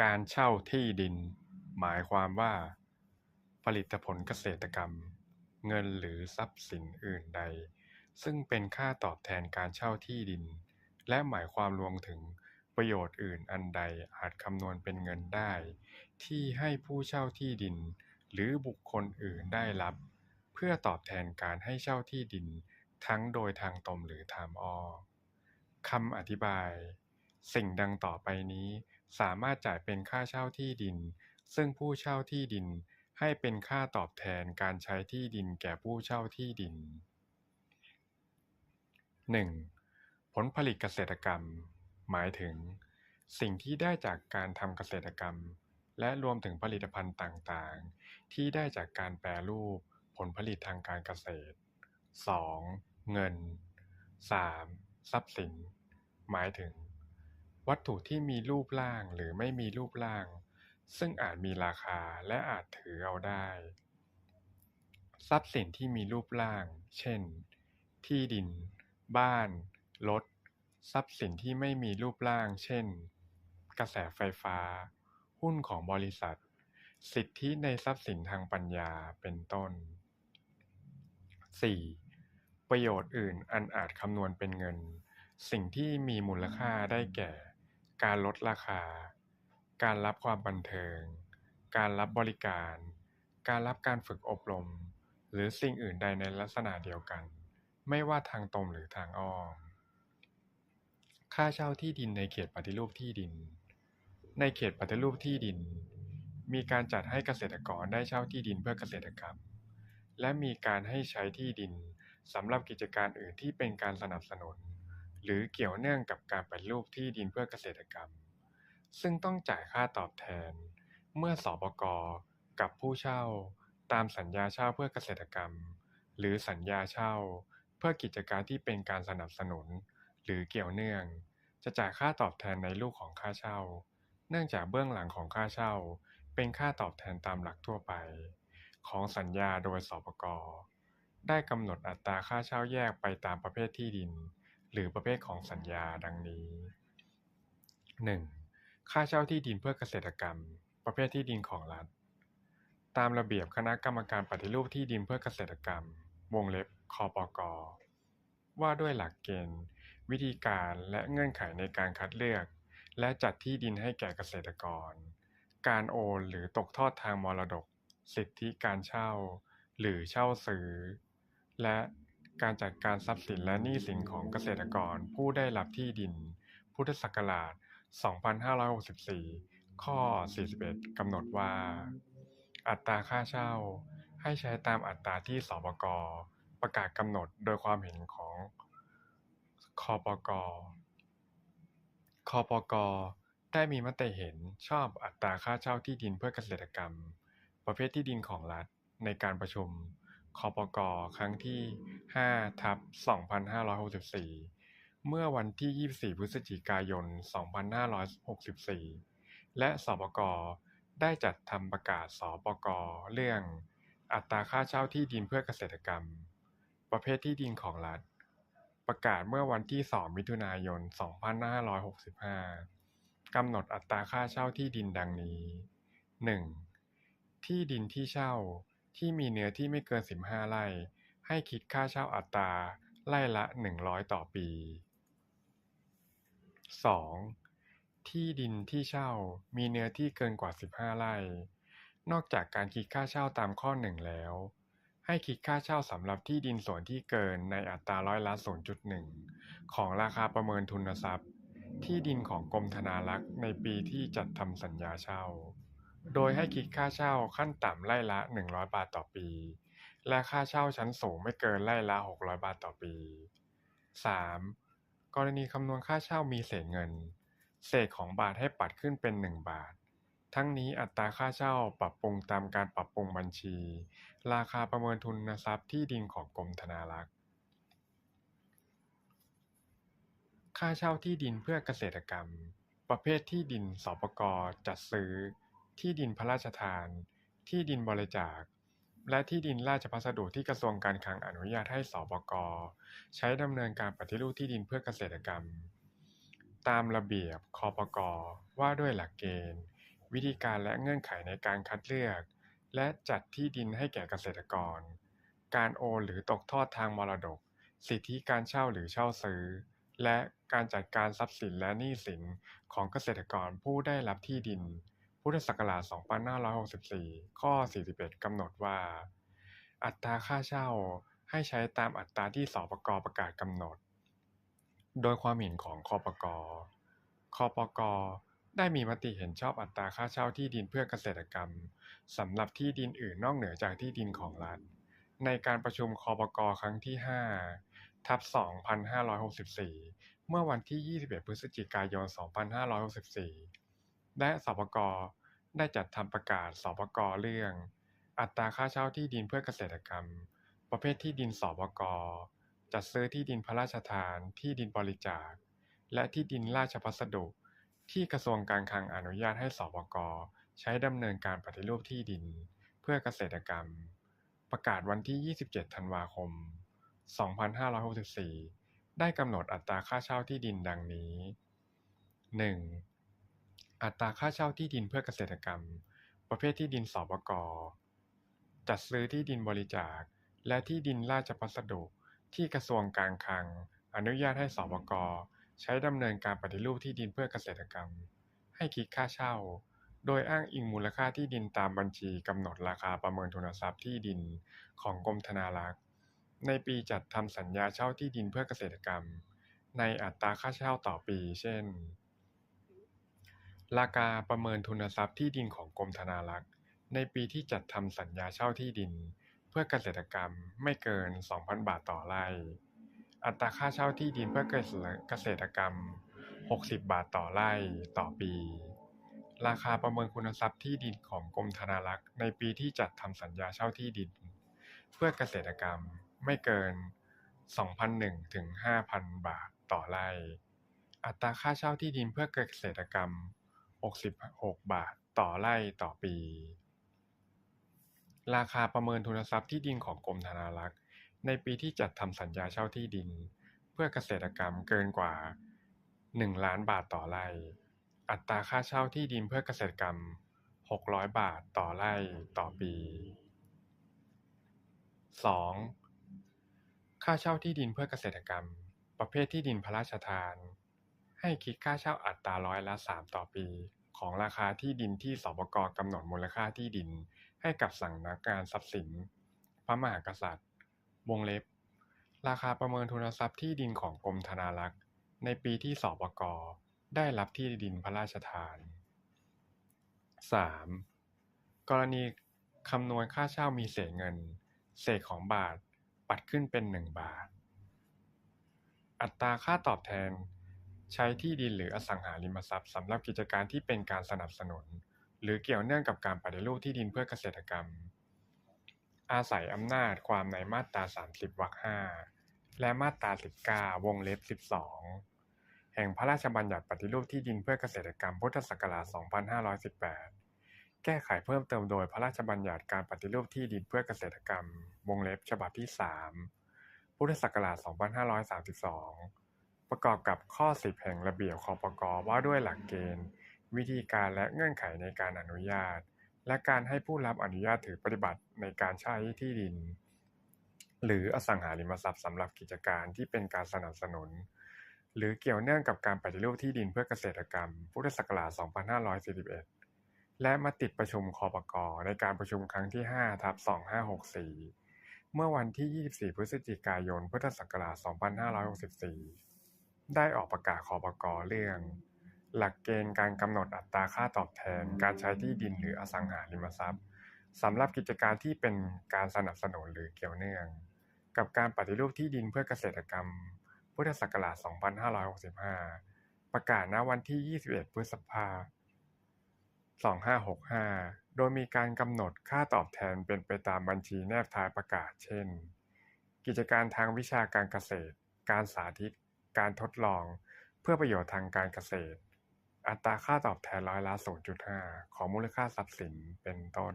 การเช่าที่ดิน หมายความว่า ผลิตผลเกษตรกรรม เงินหรือทรัพย์สินอื่นใด ซึ่งเป็นค่าตอบแทนการเช่าที่ดิน และหมายความรวมถึงประโยชน์อื่นอันใดอาจคำนวณเป็นเงินได้ ที่ให้ผู้เช่าที่ดิน หรือบุคคลอื่นได้รับ เพื่อตอบแทนการให้เช่าที่ดิน ทั้งโดยทางตรงหรือทางอ้อมคำอธิบาย สิ่งดังต่อไปนี้ สามารถจ่ายเป็นค่าเช่าที่ดิน ซึ่งผู้เช่าที่ดินให้เป็นค่าตอบแทนการใช้ที่ดินแก่ผู้เช่าที่ดินหนึ่งผลผลิตเกษตรกรรม หมายถึง สิ่งที่ได้จากการทำเกษตรกรรม และรวมถึงผลิตภัณฑ์ต่างๆ ที่ได้จากการแปรรูปผลผลิตทางการเกษตรสองเงินสามทรัพย์สิน หมายถึง วัตถุที่มีรูปร่างหรือไม่มีรูปร่าง ซึ่งอาจมีราคาและอาจถือเอาได้ ทรัพย์สินที่มีรูปร่าง เช่น ที่ดิน บ้าน รถ ทรัพย์สินที่ไม่มีรูปร่าง เช่น กระแสไฟฟ้า หุ้นของบริษัท สิทธิในทรัพย์สินทางปัญญา เป็นต้นสี่ประโยชน์อื่นอันอาจคำนวณเป็นเงิน สิ่งที่มีมูลค่าได้แก่ การลดราคา การรับความบันเทิง การรับบริการ การรับการฝึกอบรม หรือสิ่งอื่นใดในลักษณะเดียวกัน ไม่ว่าทางตรงหรือทางอ้อม ค่าเช่าที่ดินในเขตปฏิรูปที่ดิน ในเขตปฏิรูปที่ดิน มีการจัดให้เกษตรกรได้เช่าที่ดินเพื่อเกษตรกรรม และมีการให้ใช้ที่ดินสำหรับกิจการอื่นที่เป็นการสนับสนุน หรือเกี่ยวเนื่องกับการปฏิรูปที่ดินเพื่อเกษตรกรรม ซึ่งต้องจ่ายค่าตอบแทน เมื่อสปกกับผู้เช่า ตามสัญญาเช่าเพื่อเกษตรกรรม หรือสัญญาเช่า เพื่อกิจการที่เป็นการสนับสนุน หรือเกี่ยวเนื่อง จะจ่ายค่าตอบแทนในรูปของค่าเช่า เนื่องจากเบื้องหลังของค่าเช่า เป็นค่าตอบแทนตามหลักทั่วไป ของสัญญาโดยสปกได้กำหนดอัตราค่าเช่าแยกไปตามประเภทที่ดิน หรือประเภทของสัญญาดังนี้หนึ่งค่าเช่าที่ดินเพื่อเกษตรกรรม ประเภทที่ดินของรัฐ ตามระเบียบคณะกรรมการปฏิรูปที่ดินเพื่อเกษตรกรรม วงเล็บคอปกว่าด้วยหลักเกณฑ์ วิธีการและเงื่อนไขในการคัดเลือก และจัดที่ดินให้แก่เกษตรกร การโอนหรือตกทอดทางมรดก สิทธิการเช่า หรือเช่าซื้อ และ การจัดการทรัพย์สินและหนี้สินของเกษตรกรผู้ได้รับที่ดิน พุทธศักราช 2564 ข้อ 41 กำหนดว่า อัตราค่าเช่า ให้ใช้ตามอัตราที่สปกประกาศกำหนดโดยความเห็นของคปกคปกได้มีมติเห็นชอบอัตราค่าเช่าที่ดินเพื่อเกษตรกรรม ประเภทที่ดินของรัฐในการประชุม คปกครั้งที่5/2564 เมื่อวันที่ 24 พฤศจิกายน 2564 และสปกได้จัดทำประกาศสปกเรื่อง อัตราค่าเช่าที่ดินเพื่อเกษตรกรรม ประเภทที่ดินของรัฐ ประกาศเมื่อวันที่ 2 มิถุนายน 2565 กำหนดอัตราค่าเช่าที่ดินดังนี้ 1. ที่ดินที่เช่า ที่มีเนื้อที่ไม่เกิน15ไร่ ให้คิดค่าเช่าอัตราไร่ละ100ต่อปี 2. ที่ดินที่เช่ามีเนื้อที่เกินกว่า 15 ไร่ นอกจากการคิดค่าเช่าตามข้อ1แล้ว ให้คิดค่าเช่าสำหรับที่ดินส่วนที่เกินในอัตราร้อยละ 0.1 ของราคาประเมินทุนทรัพย์ ที่ดินของกรมธนารักษ์ในปีที่จัดทำสัญญาเช่า โดยให้คิดค่าเช่าขั้นต่ำไร่ละ 100 บาทต่อปี และค่าเช่าชั้นสูงไม่เกินไร่ละ 600 บาทต่อปี 3. กรณีคำนวณค่าเช่ามีเศษเงิน เศษของบาทให้ปัดขึ้นเป็น 1 บาท ทั้งนี้อัตราค่าเช่าปรับปรุงตามการปรับปรุงบัญชี ราคาประเมินทุนทรัพย์ที่ดินของกรมธนารักษ์ค่าเช่าที่ดินเพื่อเกษตรกรรม ประเภทที่ดินสปกจัดซื้อ ที่ดินพระราชทาน ที่ดินบริจาค และที่ดินราชพัสดุที่กระทรวงการคลังอนุญาตให้สปกใช้ดำเนินการปฏิรูปที่ดินเพื่อเกษตรกรรม ตามระเบียบคอปกว่าด้วยหลักเกณฑ์ วิธีการและเงื่อนไขในการคัดเลือก และจัดที่ดินให้แก่เกษตรกร การโอนหรือตกทอดทางมรดก สิทธิการเช่าหรือเช่าซื้อและการจัดการทรัพย์สินและหนี้สินของเกษตรกรผู้ได้รับที่ดิน พุทธศักราช 2564 ข้อ 41 กำหนดว่า อัตราค่าเช่าให้ใช้ตามอัตราที่สปกประกาศกำหนด โดยความเห็นของคอปกคอปกได้มีมติเห็นชอบอัตราค่าเช่าที่ดินเพื่อเกษตรกรรมสำหรับที่ดินอื่นนอกเหนือจากที่ดินของรัฐ ในการประชุมคอปกครั้งที่ 5 ทับ 2564 เมื่อวันที่ 21 พฤศจิกายน 2564 และสปกได้จัดทำประกาศ สปก เรื่อง อัตราค่าเช่าที่ดินเพื่อเกษตรกรรม ประเภทที่ดิน สปก จัดซื้อที่ดินพระราชทาน ที่ดินบริจาค และที่ดินราชพัสดุ ที่กระทรวงการคลังอนุญาตให้ สปก ใช้ดำเนินการปฏิรูปที่ดิน เพื่อเกษตรกรรม ประกาศวันที่ 27 ธันวาคม 2564 ได้กำหนดอัตราค่าเช่าที่ดินดังนี้ 1. อัตราค่าเช่าที่ดินเพื่อเกษตรกรรม ประเภทที่ดินสปกจัดซื้อที่ดินบริจาค และที่ดินราชพัสดุที่กระทรวงการคลัง อนุญาตให้สปกใช้ดำเนินการปฏิรูปที่ดินเพื่อเกษตรกรรม ให้คิดค่าเช่า โดยอ้างอิงมูลค่าที่ดินตามบัญชีกำหนดราคาประเมินทุนทรัพย์ที่ดินของกรมธนารักษ์ ในปีจัดทำสัญญาเช่าที่ดินเพื่อเกษตรกรรม ในอัตราค่าเช่าต่อปี เช่น ราคาประเมินทุนทรัพย์ที่ดินของกรมธนารักษ์ ในปีที่จัดทำสัญญาเช่าที่ดิน เพื่อเกษตรกรรมไม่เกิน 2,000 บาทต่อไร่ อัตราค่าเช่าที่ดินเพื่อเกษตรกรรม 60 บาทต่อไร่ต่อปี ราคาประเมินคุณทรัพย์ที่ดินของกรมธนารักษ์ ในปีที่จัดทำสัญญาเช่าที่ดิน เพื่อเกษตรกรรมไม่เกิน 2,001ถึง5,000 บาทต่อไร่ อัตราค่าเช่าที่ดินเพื่อเกษตรกรรม 66 บาทต่อไร่ต่อปี ราคาประเมินทุนทรัพย์ที่ดินของกรมธนารักษ์ ในปีที่จัดทำสัญญาเช่าที่ดิน เพื่อเกษตรกรรมเกินกว่า 1 ล้านบาทต่อไร่ อัตราค่าเช่าที่ดินเพื่อเกษตรกรรม 600 บาทต่อไร่ต่อปี 2. ค่าเช่าที่ดินเพื่อเกษตรกรรม ประเภทที่ดินพระราชทาน ให้คิดค่าเช่าอัตราร้อยละ 3 ต่อปี ของราคาที่ดินที่สปกกำหนดมูลค่าที่ดิน ให้กับสำนักงานทรัพย์สิน พระมหากษัตริย์ วงเล็บ ราคาประเมินทุนทรัพย์ที่ดินของกรมธนารักษ์ ในปีที่สปกได้รับที่ดินพระราชทาน 3. กรณีคำนวณค่าเช่ามีเศษเงิน เศษของบาทปัดขึ้นเป็น 1 บาท อัตราค่าตอบแทน ใช้ที่ดินหรืออสังหาริมทรัพย์สำหรับกิจการที่เป็นการสนับสนุน หรือเกี่ยวเนื่องกับการปฏิรูปที่ดินเพื่อเกษตรกรรม อาศัยอำนาจความในมาตรา 30 วรรค 5 และมาตรา 19 วงเล็บ 12 แห่งพระราชบัญญัติปฏิรูปที่ดินเพื่อเกษตรกรรมพุทธศักราช 2518 แก้ไขเพิ่มเติมโดยพระราชบัญญัติการปฏิรูปที่ดินเพื่อเกษตรกรรม วงเล็บฉบับที่ 3 พุทธศักราช 2532 ประกอบกับข้อ 10 แห่งระเบียบคอปกว่าด้วยหลักเกณฑ์ วิธีการและเงื่อนไขในการอนุญาต และการให้ผู้รับอนุญาตถือปฏิบัติในการใช้ที่ดิน หรืออสังหาริมทรัพย์สำหรับกิจการที่เป็นการสนับสนุน หรือเกี่ยวเนื่องกับการปฏิรูปที่ดินเพื่อเกษตรกรรม พุทธศักราช 2541 และมาติดประชุมคอปกในการประชุมครั้งที่5ทับ2564 เมื่อวันที่ 24 พฤศจิกายน พุทธศักราช 2564 ได้ออกประกาศคปกเรื่อง หลักเกณฑ์การกำหนดอัตราค่าตอบแทน การใช้ที่ดินหรืออสังหาริมทรัพย์สำหรับกิจการที่เป็นการสนับสนุนหรือเกี่ยวเนื่อง กับการปฏิรูปที่ดินเพื่อเกษตรกรรม พุทธศักราช 2565 ประกาศณวันที่ 21 พฤษภาคม2565 โดยมีการกำหนดค่าตอบแทนเป็นไปตามบัญชีแนบท้ายประกาศ เช่น กิจการทางวิชาการเกษตร การสาธิต การทดลองเพื่อประโยชน์ทางการเกษตร อัตราค่าตอบแทนร้อยละ 0.5 ของมูลค่าทรัพย์สิน เป็นต้น